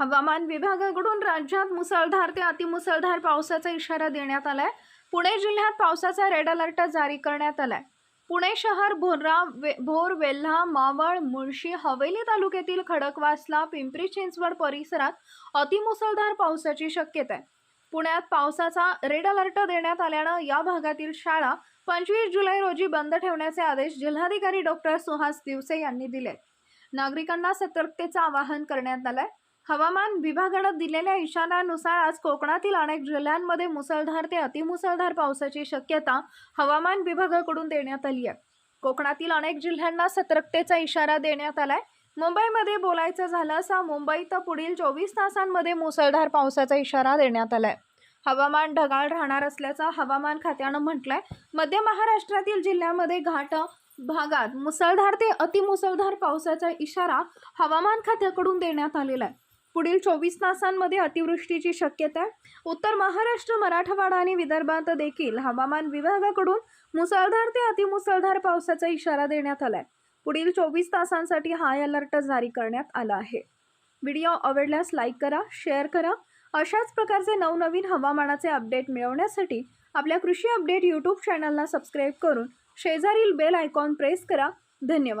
हवामान विभागाकडून राज्यात मुसळधार ते अतिमुसळधार पावसाचा इशारा देण्यात आलाय. पुणे जिल्ह्यात पावसाचा रेड अलर्ट जारी करण्यात आलाय. पुणे शहर भोरा वे भोर वेल्हा मावळ मुळशी हवेली तालुक्यातील खडकवासला पिंपरी चिंचवड परिसरात अतिमुसळधार पावसाची शक्यता आहे. पुण्यात पावसाचा रेड अलर्ट देण्यात आल्यानं या भागातील शाळा पंचवीस जुलै रोजी बंद ठेवण्याचे आदेश जिल्हाधिकारी डॉक्टर सुहास दिवसे यांनी दिले नागरिकांना सतर्कतेचं आवाहन करण्यात आलंय. हवामान विभागानं दिलेल्या इशाऱ्यानुसार आज कोकणातील अनेक जिल्ह्यांमध्ये मुसळधार ते अतिमुसळधार पावसाची शक्यता हवामान विभागाकडून देण्यात आली आहे. कोकणातील अनेक जिल्ह्यांना सतर्कतेचा इशारा देण्यात आलाय. मुंबईमध्ये बोलायचं झालं असं मुंबईत पुढील चोवीस तासांमध्ये मुसळधार पावसाचा इशारा देण्यात आलाय. हवामान ढगाळ राहणार असल्याचं हवामान खात्यानं म्हटलंय. मध्य महाराष्ट्रातील जिल्ह्यामध्ये घाट भागात मुसळधार ते अतिमुसळधार पावसाचा इशारा हवामान खात्याकडून देण्यात आलेला आहे. पुढील चोवीस तासांमध्ये अतिवृष्टीची शक्यता आहे. उत्तर महाराष्ट्र मराठवाडा आणि विदर्भात देखील हवामान विभागाकडून मुसळधार ते अतिमुसळधार पावसाचा इशारा देण्यात आलाय. पुढील चोवीस तासांसाठी हाय अलर्ट जारी करण्यात आला आहे. व्हिडिओ आवडल्यास लाईक करा शेअर करा. अशाच प्रकारचे नवनवीन हवामानाचे अपडेट मिळवण्यासाठी आपल्या कृषी अपडेट यूट्यूब चॅनलला सबस्क्राईब करून शेजारील बेल आयकॉन प्रेस करा. धन्यवाद.